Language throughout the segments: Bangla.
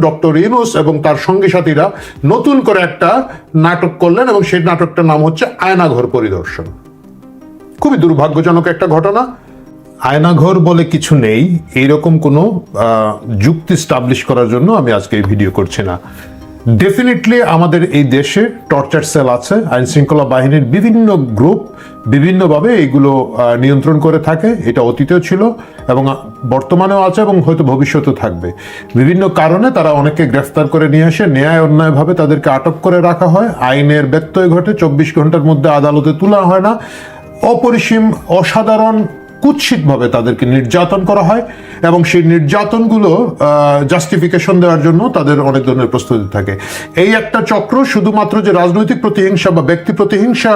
ডক্টর ইউনুস এবং তার সঙ্গী সাথীরা নতুন করে একটা নাটক করলেন এবং সেই নাটকটার নাম হচ্ছে আয়নাঘর পরিদর্শন। খুবই দুর্ভাগ্যজনক একটা ঘটনা। আয়নাঘর বলে কিছু নেই। এইরকম কোনো যুক্তি স্টাবলিশ করার জন্য আমি আজকে এই ভিডিও করছি না। ডেফিনেটলি আমাদের এই দেশে টর্চার সেল আছে, আইন শৃঙ্খলা বাহিনীর বিভিন্ন গ্রুপ বিভিন্নভাবে এইগুলো নিয়ন্ত্রণ করে থাকে, এটা অতীতেও ছিল এবং বর্তমানেও আছে এবং হয়তো ভবিষ্যতেও থাকবে। বিভিন্ন কারণে তারা অনেককে গ্রেফতার করে নিয়ে আসে, ন্যায় অন্যায়ভাবে তাদেরকে আটক করে রাখা হয়, আইনের ব্যত্যয় ঘটে, চব্বিশ ঘণ্টার মধ্যে আদালতে তোলা হয় না। অপরিসীম, অসাধারণ, কুৎসিতভাবে তাদেরকে নির্যাতন করা হয়। এবং সেই নির্যাতনগুলো জাস্টিফিকেশন দেওয়ার জন্য তাদের অনেক ধরনের প্রস্তুতি থাকে। এই একটা চক্র শুধুমাত্র যে রাজনৈতিক প্রতিহিংসা বা ব্যক্তি প্রতিহিংসা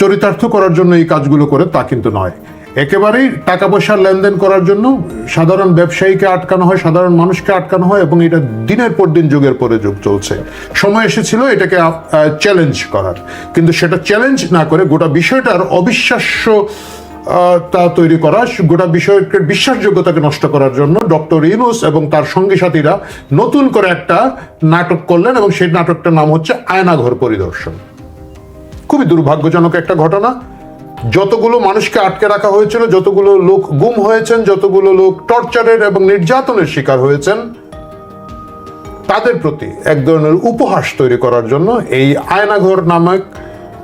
চরিতার্থ করার জন্য এই কাজগুলো করে তা কিন্তু নয়। একেবারেই টাকা পয়সার লেনদেন করার জন্য সাধারণ ব্যবসায়ীকে আটকানো হয়, সাধারণ মানুষকে আটকানো হয় এবং এটা দিনের পর দিন, যুগের পরে যুগ চলছে। সময় এসেছিল এটাকে চ্যালেঞ্জ করার। কিন্তু সেটা চ্যালেঞ্জ না করে গোটা বিষয়টার অবিশ্বাস্য তা তৈরি করা, গোটা বিষয়কে বিশ্বাসযোগ্যতাকে নষ্ট করার জন্য ডক্টর ইউনুস এবং তার সঙ্গী সাথীরা নতুন করে একটা নাটক করলেন এবং সেই নাটকটার নাম হচ্ছে আয়নাঘর পরিদর্শন। খুবই দুর্ভাগ্যজনক একটা ঘটনা। যতগুলো মানুষকে আটকে রাখা হয়েছিল, যতগুলো লোক গুম হয়েছেন, যতগুলো লোক টর্চারের এবং নির্যাতনের শিকার হয়েছেন, তাদের প্রতি এক ধরনের উপহাস তৈরি করার জন্য এই আয়নাঘর নামক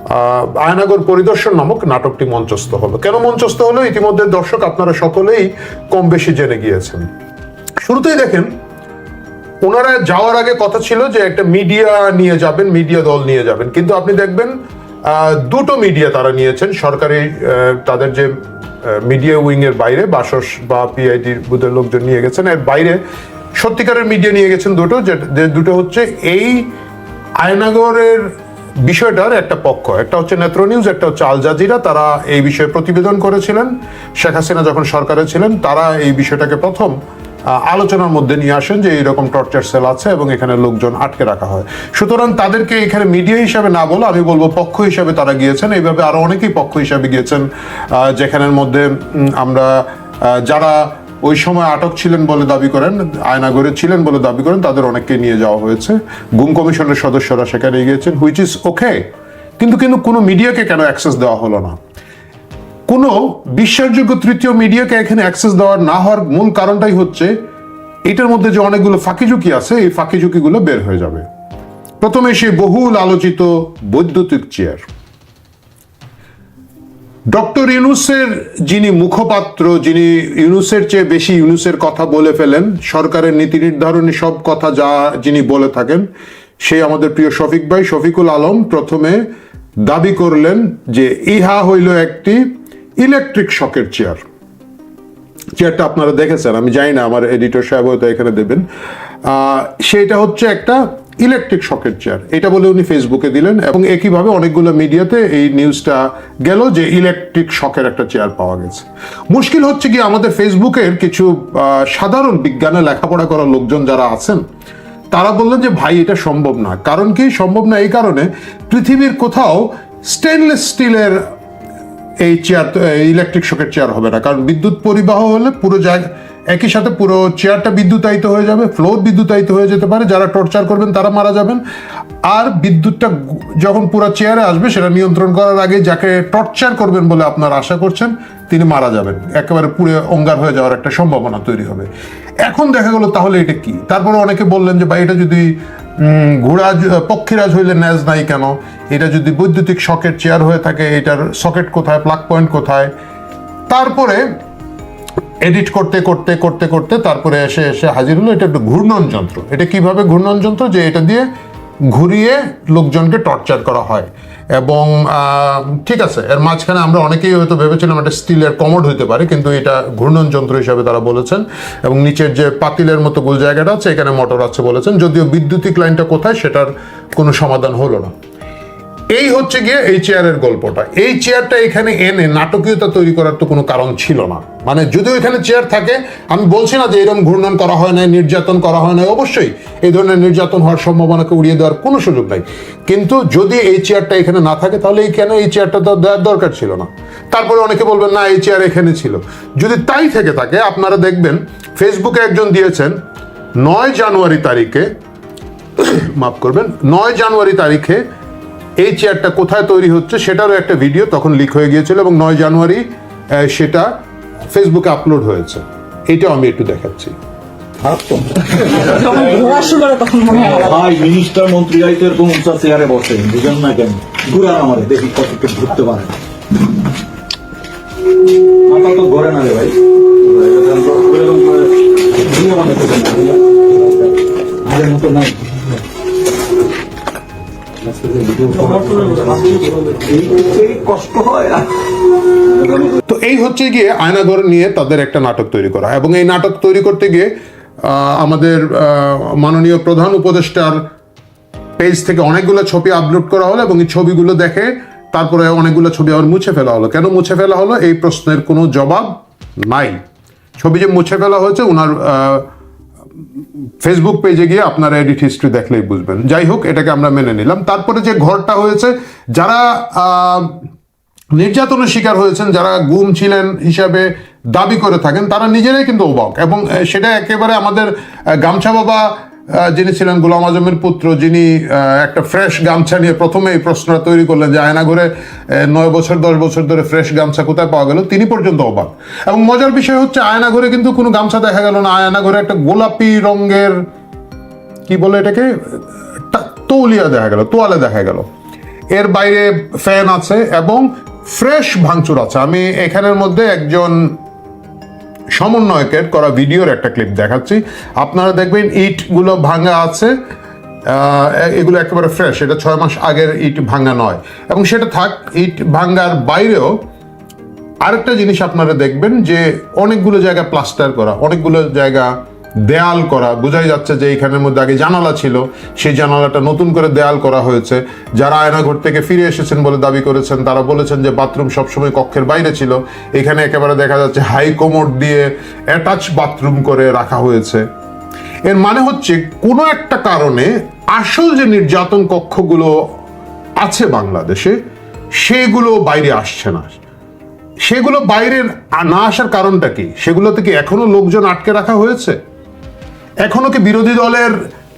আহ, আয়নাঘর পরিদর্শন নামক নাটকটি মঞ্চস্থ হলো। কেন মঞ্চস্থ হলো? ইতিমধ্যে দর্শক আপনারা সকলেই কম বেশি জেনে গিয়েছেন। শুরুতেই দেখেন ওনারা যাওয়ার আগে কথা ছিল যে একটা মিডিয়া নিয়ে যাবেন মিডিয়া দল নিয়ে যাবেন। কিন্তু আপনি দেখবেন দুটো মিডিয়া তারা নিয়েছেন। সরকারি তাদের যে মিডিয়া উইং এর বাইরে বাসস বা পিআইডির বুধের লোকজন নিয়ে গেছেন। এর বাইরে সত্যিকারের মিডিয়া নিয়ে গেছেন দুটো যে দুটো হচ্ছে এই আয়নাগরের বিষয়টার একটা পক্ষ, একটা হচ্ছে নেত্র নিউজ একটা হচ্ছে আল জাজিরা তারা এই বিষয়ে প্রতিবেদন করেছিলেন। শেখ হাসিনা যখন সরকারে ছিলেন, তারা এই বিষয়টাকে প্রথম আলোচনার মধ্যে নিয়ে আসেন যে এরকম টর্চার সেল আছে এবং এখানে লোকজন আটকে রাখা হয়। সুতরাং তাদেরকে এখানে মিডিয়া হিসাবে না বলে, আমি বলব পক্ষ হিসাবে তারা গিয়েছেন। এইভাবে আরও অনেকেই পক্ষ হিসাবে গিয়েছেন যেখানের মধ্যে আমরা যারা ওই সময় আটক ছিলেন বলে দাবি করেন আয়নাগরে ছিলেন বলে দাবি করেন, তাদের অনেককে নিয়ে যাওয়া হয়েছে। গুম কমিশনের সদস্যরা সেখানে গিয়েছেন হুইচ ইজ ওকে কিন্তু কিন্তু কোনো মিডিয়াকে কেন অ্যাক্সেস দেওয়া হলো না? কোনো বিশ্বাসযোগ্য তৃতীয় মিডিয়াকে এখানে অ্যাক্সেস দেওয়ার না হওয়ার মূল কারণটাই হচ্ছে, এটার মধ্যে যে অনেকগুলো ফাঁকি ঝুঁকি আছে, এই ফাঁকি ঝুঁকিগুলো বের হয়ে যাবে। প্রথমে সেই বহুল আলোচিত বৈদ্যুতিক চেয়ার ডক্টর ইউনুসের যিনি মুখপাত্র, যিনি ইউনুসের চেয়ে বেশি ইউনুসের কথা বলে ফেলেন, সরকারের নীতি নির্ধারণী সব কথা যা যিনি বলে থাকেন, সেই আমাদের প্রিয় শফিক ভাই, শফিকুল আলম প্রথমে দাবি করলেন যে ইহা হইল একটি ইলেকট্রিক শকের চেয়ার। চেয়ারটা আপনারা দেখেছেন, আমি জানি না, আমার এডিটর সাহেব হয়তো এখানে দেবেন। সেটা হচ্ছে একটা ইলেকট্রিক শকের চেয়ার এটা বলে উনি ফেসবুকে দিলেন এবং একইভাবে অনেকগুলো মিডিয়াতে এই নিউজটা গেল যে ইলেকট্রিক শকের একটা চেয়ার পাওয়া গেছে। মুশকিল হচ্ছে কি, আমাদের ফেসবুকের কিছু সাধারণ বিজ্ঞানে লেখাপড়া করা লোকজন যারা আছেন, তারা বললেন যে, ভাই, এটা সম্ভব না। কারণ কি, সম্ভব না এই কারণে পৃথিবীর কোথাও স্টেনলেস স্টিলের এই চেয়ার ইলেকট্রিক শকের চেয়ার হবে না। কারণ বিদ্যুৎ পরিবাহ হলে পুরো জায়গা একই সাথে পুরো চেয়ারটা বিদ্যুতায়িত হয়ে যাবে ফ্লোর বিদ্যুতায়িত হয়ে যেতে পারে, যারা টর্চার করবেন তারা মারা যাবেন। আর বিদ্যুৎটা যখন পুরো চেয়ারে আসবে, সেটা নিয়ন্ত্রণ করার আগে যাকে টর্চার করবেন বলে আপনারা আশা করছেন, তিনি মারা যাবেন। একেবারে পুরে অঙ্গার হয়ে যাওয়ার একটা সম্ভাবনা তৈরি হবে। এখন দেখা গেলো তাহলে এটা কি? তারপরে অনেকে বললেন যে, ভাই, এটা যদি ঘোড়া পক্ষীরাজ হইলে ন্যাজ নাই কেন? এটা যদি বৈদ্যুতিক সকেট চেয়ার হয়ে থাকে, এটার সকেট কোথায় প্লাগ পয়েন্ট কোথায়? তারপরে এডিট করতে করতে করতে করতে তারপরে এসে এসে হাজির হলো। এটা একটা ঘূর্ণন যন্ত্র। এটা কীভাবে ঘূর্ণন যন্ত্র? যে এটা দিয়ে ঘুরিয়ে লোকজনকে টর্চার করা হয়। এবং ঠিক আছে, এর মাঝখানে আমরা অনেকেই হয়তো ভেবেছিলাম একটা স্টিলের কমোড হইতে পারে, কিন্তু এটা ঘূর্ণন যন্ত্র হিসাবে তারা বলেছেন। এবং নিচের যে পাতিলের মতো গোল জায়গাটা আছে, এখানে মোটর আছে বলেছেন। যদিও বিদ্যুতিক লাইনটা কোথায়, সেটার কোনো সমাধান হলো না। এই হচ্ছে গিয়ে এই চেয়ারের গল্পটা। এই চেয়ারটা এখানে এনে নাটকীয়তা তৈরি করার তো কোনো কারণ ছিল না। মানে যদিও এখানে চেয়ার থাকে, আমি বলছি না যে এরকম ঘূর্ণন করা হয় না নির্যাতন করা হয় না অবশ্যই এই ধরনের নির্যাতন হওয়ার সম্ভাবনাকে উড়িয়ে দেওয়ার কোনো সুযোগ নাই। কিন্তু যদি এই চেয়ারটা এখানে না থাকে, তাহলে এই কেন এই চেয়ারটা তো দেওয়ার দরকার ছিল না? তারপরে অনেকে বলবেন, না, এই চেয়ার এখানে ছিল। যদি তাই থেকে থাকে, আপনারা দেখবেন ফেসবুকে একজন দিয়েছেন, নয় জানুয়ারি তারিখে, মাফ করবেন, নয় জানুয়ারি তারিখে এই চেয়ারটা কোথায় তৈরি হচ্ছে সেটারও একটা ভিডিও তখন লিক হয়ে গিয়েছিল এবং নয় জানুয়ারি সেটা ফেসবুকে আপলোড হয়েছে। এটাও আমি একটু দেখাচ্ছি। তখন ঘোরা শুরু করে তখন ভাই মিনিস্টার মন্ত্রীরাই তো এরকম উঁচা চেয়ারে বসে বুঝেন না কেন? ঘুরান আমার দেখি কতটুকু ঘুরতে পারে। মাথা তো ঘরে না রে ভাই। এরকম করে ঘুরিয়ে বানাতে পারে না। আগের মতো নাই। তো এই হচ্ছে গিয়ে আয়নাঘর নিয়ে তাদের একটা নাটক তৈরি করা এবং এই নাটক তৈরি করতে গিয়ে আমাদের মাননীয় প্রধান উপদেষ্টার পেজ থেকে অনেকগুলো ছবি আপলোড করা হলো এবং এই ছবিগুলো দেখে তারপরে অনেকগুলো ছবি আবার মুছে ফেলা হলো। কেন মুছে ফেলা হলো? এই প্রশ্নের কোনো জবাব নাই। ছবি যে মুছে ফেলা হয়েছে ওনার ফেসবুক পেজে গিয়ে আপনারা এডিট হিস্ট্রি দেখলেই বুঝবেন। যাই হোক, এটাকে আমরা মেনে নিলাম। তারপরে যে ঘরটা হয়েছে, যারা নির্যাতনের শিকার হয়েছেন, যারা গুম ছিলেন হিসাবে দাবি করে থাকেন, তারা নিজেরাই কিন্তু অবাক এবং সেটা একেবারে আমাদের গামছা বাবা যিনি ছিলেন গোলাম আজমের পুত্র, যিনি একটা ফ্রেশ গামছা নিয়ে প্রথমে এই প্রশ্নটা তৈরি করলেন যে আয়না ঘরে নয় বছর, দশ বছর ধরে ফ্রেশ গামছা কোথায় পাওয়া গেল, তিনি পর্যন্ত অবাক। এবং মজার বিষয় হচ্ছে আয়না ঘরে কিন্তু কোনো গামছা দেখা গেল না। আয়না ঘরে একটা গোলাপি রঙের, কি বলে এটাকে? তৌলিয়া দেখা গেল, তোয়ালে দেখা গেল। এর বাইরে ফ্যান আছে এবং ফ্রেশ ভাঙচুর আছে। আমি এখানের মধ্যে একজন সমন্বয়কের করা ভিডিওর একটা ক্লিপ দেখাচ্ছি। আপনারা দেখবেন ইটগুলো ভাঙা আছে। এগুলো একেবারে ফ্রেশ এটা ছয় মাস আগের ইট ভাঙা নয়। এবং সেটা থাক, ইট ভাঙার বাইরেও আরেকটা জিনিস আপনারা দেখবেন যে অনেকগুলো জায়গা প্লাস্টার করা, অনেকগুলো জায়গা দেয়াল করা, বোঝাই যাচ্ছে যে এখানের মধ্যে আগে জানালা ছিল, সেই জানালাটা নতুন করে দেয়াল করা হয়েছে। যারা আয়নাঘর থেকে ফিরে এসেছেন বলে দাবি করেছেন, তারা বলেছেন যে বাথরুম সবসময় কক্ষের বাইরে ছিল। এখানে একেবারে দেখা যাচ্ছে হাই কোমোড দিয়ে অ্যাটাচ বাথরুম করে রাখা হয়েছে। এর মানে হচ্ছে কোনো একটা কারণে আসল যে নির্যাতন কক্ষগুলো আছে বাংলাদেশে, সেগুলো বাইরে আসছে না। সেগুলো বাইরে না আসার কারণটা কি? সেগুলোতে কি এখনও লোকজন আটকে রাখা হয়েছে? এখনও কি বিরোধী দলের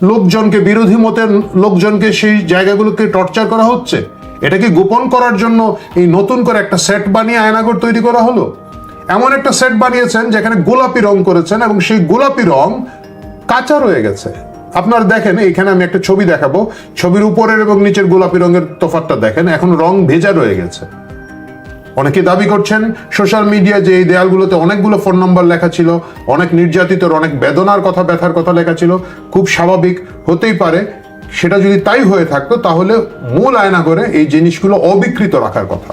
লোকজনকে, বিরোধী মতের লোকজনকে সেই জায়গাগুলোকে টর্চার করা হচ্ছে? এটা কি গোপন করার জন্য এই নতুন করে একটা সেট বানিয়ে আয়নাগর তৈরি করা হলো? এমন একটা সেট বানিয়েছেন যেখানে গোলাপি রং করেছেন এবং সেই গোলাপি রং কাঁচা রয়ে গেছে। আপনারা দেখেন এখানে আমি একটা ছবি দেখাবো। ছবির উপরের এবং নিচের গোলাপি রঙের তোফাতটা দেখেন, এখন রং ভেজা রয়ে গেছে। অনেকে দাবি করছেন সোশ্যাল মিডিয়া যে এই দেয়ালগুলোতে অনেকগুলো ফোন নম্বর লেখা ছিল, অনেক নির্যাতিতর অনেক বেদনার কথা, ব্যথার কথা লেখা ছিল, খুব স্বাভাবিক হতেই পারে। সেটা যদি তাই হয়ে থাকতো, তাহলে মূল আয়না করে এই জিনিসগুলো অবিকৃত রাখার কথা।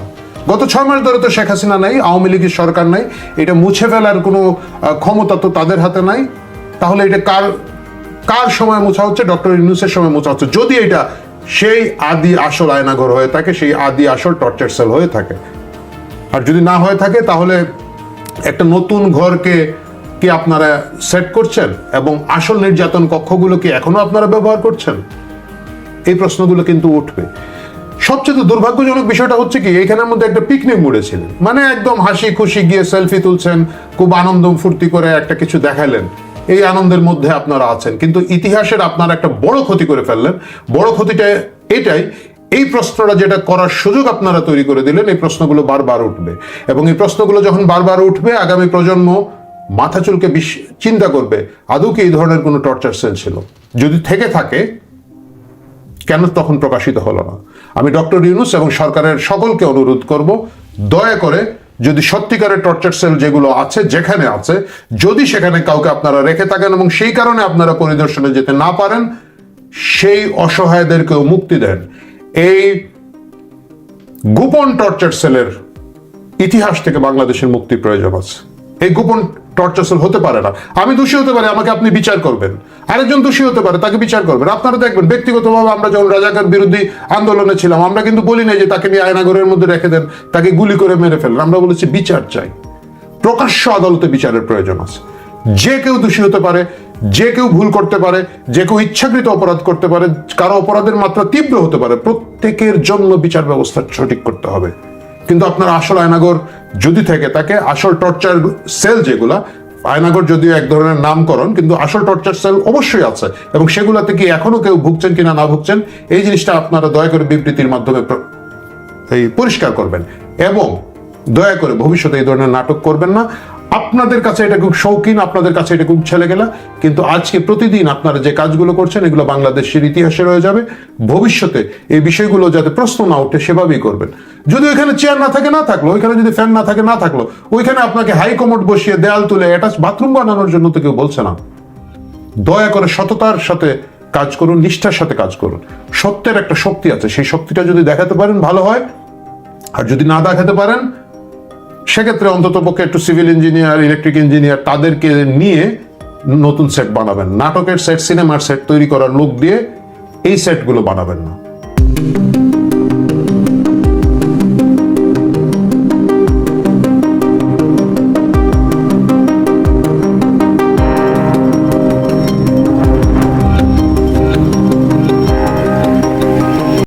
গত ছয় মাস ধরে তো শেখ হাসিনা নাই, আওয়ামী লীগের সরকার নাই, এটা মুছে ফেলার কোনো ক্ষমতা তো তাদের হাতে নাই। তাহলে এটা কার কার সময় মোছা হচ্ছে? ডক্টর ইউনুসের সময় মোছা হচ্ছে। যদি এটা সেই আদি আসল আয়নাঘর হয়ে থাকে, সেই আদি আসল টর্চার সেল হয়ে থাকে আর যদি না হয়ে থাকে, তাহলে একটা নতুন ঘরকে কি আপনারা সেট করছেন? এবং আসল নির্যাতন কক্ষগুলো কি এখনও আপনারা ব্যবহার করছেন? এই প্রশ্নগুলো কিন্তু উঠবে। সবচেয়ে দুর্ভাগ্যজনক বিষয়টা হচ্ছে কি, এখানের মধ্যে একটা পিকনিক মুডে ছিলেন। মানে একদম হাসি খুশি গিয়ে সেলফি তুলছেন, খুব আনন্দ ফুর্তি করে একটা কিছু দেখালেন। এই আনন্দের মধ্যে আপনারা আছেন। কিন্তু ইতিহাসের আপনারা একটা বড় ক্ষতি করে ফেললেন। বড় ক্ষতিটা এটাই এই প্রশ্নটা যেটা করার সুযোগ আপনারা তৈরি করে দিলেন, এই প্রশ্নগুলো বারবার উঠবে। এবং এই প্রশ্নগুলো যখন বারবার উঠবে, আগামী প্রজন্ম মাথা চুলকে চিন্তা করবে, আদৌ কি এই ধরনের কোনো টর্চার সেল ছিল? যদি থেকে থাকে, কেন তখন প্রকাশিত হলো না? আমি ডক্টর ইউনুস এবং সরকারের সকলকে অনুরোধ করব, দয়া করে যদি সত্যিকারের টর্চার সেল যেগুলো আছে, যেখানে আছে, যদি সেখানে কাউকে আপনারা রেখে থাকেন এবং সেই কারণে আপনারা পরিদর্শনে যেতে না পারেন, সেই অসহায়দেরকেও মুক্তি দেন। এই গোপন টর্চার সেলের ইতিহাস থেকে বাংলাদেশের মুক্তি প্রয়োজন আছে। এই গোপন টর্চার সেল হতে পারে না। আমি দোষী হতে পারে, আমাকে আপনি বিচার করবেন। আরেকজন দোষী হতে পারে, তাকে বিচার করবেন। আপনারা দেখবেন, ব্যক্তিগতভাবে আমরা যখন রাজাকার বিরোধী আন্দোলনে ছিলাম, আমরা কিন্তু বলি নাই যে তাকে নিয়ে আয়নাগরের মধ্যে রেখে দেন, তাকে গুলি করে মেরে ফেলেন। আমরা বলেছি বিচার চাই। প্রকাশ্য আদালতে বিচারের প্রয়োজন আছে। যে কেউ দোষী হতে পারে যে কেউ ভুল করতে পারে, যে কেউ ইচ্ছাকৃত অপরাধ করতে পারে, কারও অপরাধের মাত্রা তীব্র হতে পারে, প্রত্যেকের জন্য বিচার ব্যবস্থা সঠিক করতে হবে। কিন্তু আপনার আসল আয়নাগর যদি থেকে, তাকে আসল টর্চার সেল যেগুলা, আয়নাগর যদিও এক ধরনের নামকরণ, কিন্তু আসল টর্চার সেল অবশ্যই আছে। এবং সেগুলোতে কি এখনও কেউ ভুগছেন কিনা না ভুগছেন, এই জিনিসটা আপনারা দয়া করে বিবৃতির মাধ্যমে এই পরিষ্কার করবেন। এবং দয়া করে ভবিষ্যতে এই ধরনের নাটক করবেন না। আপনাদের কাছে এটা খুব শৌখিন, আপনাদের কাছে এটা খুব ছেলে গেলা কিন্তু আজকে প্রতিদিন আপনারা যে কাজগুলো করছেন, এগুলো বাংলাদেশের ইতিহাসে রয়ে যাবে। ভবিষ্যতে এই বিষয়গুলো যাতে প্রশ্ন না ওঠে, সেভাবেই করবেন। যদি ওইখানে চেয়ার না থাকে, না থাকল। ওইখানে যদি ফ্যান না থাকে, না থাকল। ওইখানে আপনাকে হাই বসিয়ে দেয়াল তুলে অ্যাটাচ বাথরুম বানানোর জন্য তো কেউ বলছে না। দয়া করে সততার সাথে কাজ করুন, নিষ্ঠার সাথে কাজ করুন। সত্যের একটা শক্তি আছে। সেই শক্তিটা যদি দেখাতে পারেন, ভালো হয়। আর যদি না দেখাতে পারেন সেক্ষেত্রে অন্তত পক্ষে একটু সিভিল ইঞ্জিনিয়ার, ইলেকট্রিক ইঞ্জিনিয়ার তাদেরকে নিয়ে নতুন সেট বানাবেন। নাটকের সেট, সিনেমার সেট তৈরি করার লোক দিয়ে এই সেটগুলো বানাবেন না।